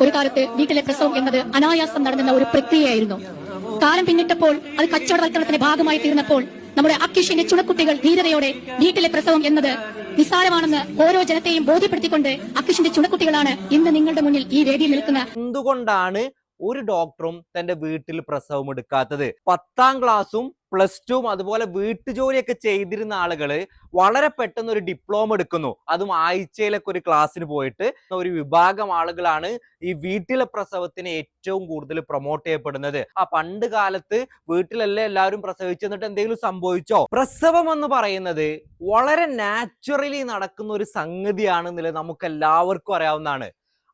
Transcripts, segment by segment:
ഒരു കാലത്ത് വീട്ടിലെ പ്രസവം എന്നത് അനായാസം നടന്നുന്ന ഒരു പ്രക്രിയയായിരുന്നു. കാലം പിന്നിട്ടപ്പോൾ അത് കച്ചവടവൽക്കരണത്തിന്റെ ഭാഗമായി തീർന്നപ്പോൾ നമ്മുടെ അക്കിഷിന്റെ ചുണക്കുട്ടികൾ ധീരതയോടെ വീട്ടിലെ പ്രസവം എന്നത് നിസ്സാരമാണെന്ന് ഓരോ ജനത്തെയും ബോധ്യപ്പെടുത്തിക്കൊണ്ട് അക്കിഷിന്റെ ചുണക്കുട്ടികളാണ് ഇന്ന് നിങ്ങളുടെ മുന്നിൽ ഈ വേദിയിൽ നിൽക്കുന്ന എന്തുകൊണ്ടാണ് ഒരു ഡോക്ടറും തന്റെ വീട്ടിൽ പ്രസവം എടുക്കാത്തത്. പത്താം ക്ലാസ്സും പ്ലസ് ടുവും അതുപോലെ വീട്ടുജോലിയൊക്കെ ചെയ്തിരുന്ന ആളുകൾ വളരെ പെട്ടെന്ന് ഒരു ഡിപ്ലോമ എടുക്കുന്നു. അതും ആഴ്ചയിലൊക്കെ ഒരു ക്ലാസ്സിന് പോയിട്ട് ഒരു വിഭാഗം ആളുകളാണ് ഈ വീട്ടിലെ പ്രസവത്തിന് ഏറ്റവും കൂടുതൽ പ്രൊമോട്ട് ചെയ്യപ്പെടുന്നത്. ആ പണ്ട് കാലത്ത് വീട്ടിലല്ലേ എല്ലാവരും പ്രസവിച്ചു എന്നിട്ട് എന്തെങ്കിലും സംഭവിച്ചോ? പ്രസവം എന്ന് പറയുന്നത് വളരെ നാച്ചുറലി നടക്കുന്ന ഒരു സംഗതിയാണെന്നുള്ളത് നമുക്ക് എല്ലാവർക്കും അറിയാവുന്നതാണ്.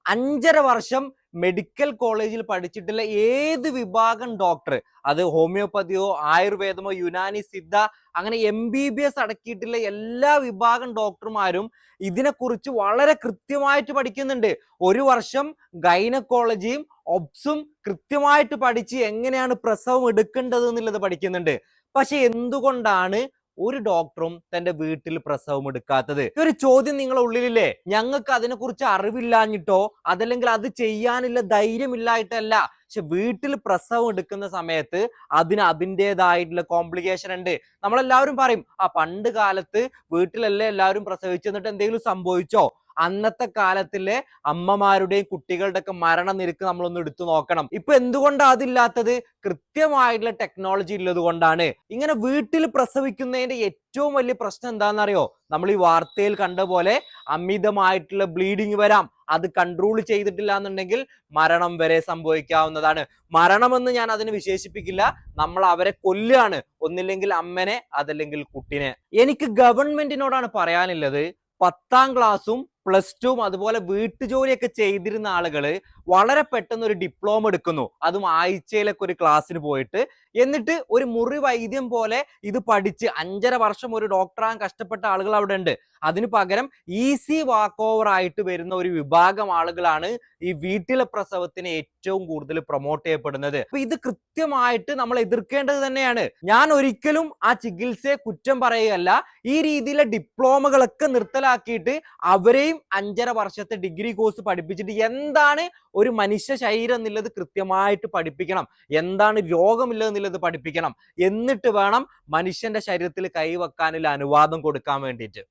അഞ്ചര വർഷം മെഡിക്കൽ കോളേജിൽ പഠിച്ചിട്ടുള്ള ഏത് വിഭാഗം ഡോക്ടർ അത് ഹോമിയോപ്പതിയോ ആയുർവേദമോ യുനാനി സിദ്ധ അങ്ങനെ എം ബി ബി എസ് അടക്കിയിട്ടുള്ള എല്ലാ വിഭാഗം ഡോക്ടർമാരും ഇതിനെക്കുറിച്ച് വളരെ കൃത്യമായിട്ട് പഠിക്കുന്നുണ്ട്. ഒരു വർഷം ഗൈനക്കോളജിയും ഒബ്സും കൃത്യമായിട്ട് പഠിച്ച് എങ്ങനെയാണ് പ്രസവം എടുക്കേണ്ടത് എന്നുള്ളത് പഠിക്കുന്നുണ്ട്. പക്ഷെ എന്തുകൊണ്ടാണ് ഒരു ഡോക്ടറും തന്റെ വീട്ടിൽ പ്രസവം എടുക്കാത്തത്. ഒരു ചോദ്യം നിങ്ങളെ ഉള്ളിലില്ലേ? ഞങ്ങൾക്ക് അതിനെക്കുറിച്ച് അറിവില്ലാഞ്ഞിട്ടോ അതല്ലെങ്കിൽ അത് ചെയ്യാനുള്ള ധൈര്യമില്ലായിട്ടല്ല. പക്ഷെ വീട്ടിൽ പ്രസവം എടുക്കുന്ന സമയത്ത് അതിന് അതിന്റെതായിട്ടുള്ള കോംപ്ലിക്കേഷൻ ഉണ്ട്. നമ്മളെല്ലാവരും പറയും ആ പണ്ട് കാലത്ത് വീട്ടിലല്ലേ എല്ലാവരും പ്രസവിച്ചു എന്നിട്ട് എന്തെങ്കിലും സംഭവിച്ചോ? അന്നത്തെ കാലത്തിലെ അമ്മമാരുടെയും കുട്ടികളുടെ ഒക്കെ മരണ നിരക്ക് നമ്മളൊന്ന് എടുത്തു നോക്കണം. ഇപ്പൊ എന്തുകൊണ്ടാണ് അതില്ലാത്തത്? കൃത്യമായിട്ടുള്ള ടെക്നോളജി ഉള്ളത് കൊണ്ടാണ്. ഇങ്ങനെ വീട്ടിൽ പ്രസവിക്കുന്നതിന്റെ ഏറ്റവും വലിയ പ്രശ്നം എന്താണെന്നറിയോ? നമ്മൾ ഈ വാർത്തയിൽ കണ്ട പോലെ അമിതമായിട്ടുള്ള ബ്ലീഡിങ് വരാം. അത് കൺട്രോൾ ചെയ്തിട്ടില്ല എന്നുണ്ടെങ്കിൽ മരണം വരെ സംഭവിക്കാവുന്നതാണ്. മരണമെന്ന് ഞാൻ അതിന് വിശേഷിപ്പിക്കില്ല. നമ്മൾ അവരെ കൊല്ലുകയാണ്. ഒന്നില്ലെങ്കിൽ അമ്മനെ അതല്ലെങ്കിൽ കുട്ടിനെ. എനിക്ക് ഗവൺമെന്റിനോടാണ് പറയാനുള്ളത്. പത്താം ക്ലാസ്സും പ്ലസ് ടുവും അതുപോലെ വീട്ടുജോലിയൊക്കെ ചെയ്തിരുന്ന ആളുകൾ വളരെ പെട്ടെന്ന് ഒരു ഡിപ്ലോമ എടുക്കുന്നു. അതും ആഴ്ചയിലൊക്കെ ഒരു ക്ലാസ്സിന് പോയിട്ട് എന്നിട്ട് ഒരു മുറി വൈദ്യം പോലെ ഇത് പഠിച്ച് അഞ്ചര വർഷം ഒരു ഡോക്ടറാകാൻ കഷ്ടപ്പെട്ട ആളുകൾ അവിടെ ഉണ്ട്. അതിന് പകരം ഈസി വാക്ക് ഓവർ ആയിട്ട് വരുന്ന ഒരു വിഭാഗം ആളുകളാണ് ഈ വീട്ടിലെ പ്രസവത്തിന് ഏറ്റവും കൂടുതൽ പ്രൊമോട്ട് ചെയ്യപ്പെടുന്നത്. അപ്പൊ ഇത് കൃത്യമായിട്ട് നമ്മൾ എതിർക്കേണ്ടത് തന്നെയാണ്. ഞാൻ ഒരിക്കലും ആ ചികിത്സയെ കുറ്റം പറയുകയല്ല. ഈ രീതിയിലെ ഡിപ്ലോമകളൊക്കെ നിർത്തലാക്കിയിട്ട് അവരെയും അഞ്ചര വർഷത്തെ ഡിഗ്രി കോഴ്സ് പഠിപ്പിച്ചിട്ട് എന്താണ് ഒരു മനുഷ്യ ശരീരം എന്നുള്ളത് കൃത്യമായിട്ട് പഠിപ്പിക്കണം. എന്താണ് രോഗമില്ലത് എന്നുള്ളത് പഠിപ്പിക്കണം. എന്നിട്ട് വേണം മനുഷ്യന്റെ ശരീരത്തിൽ കൈവെക്കാനുള്ള അനുവാദം കൊടുക്കാൻ വേണ്ടിയിട്ട്.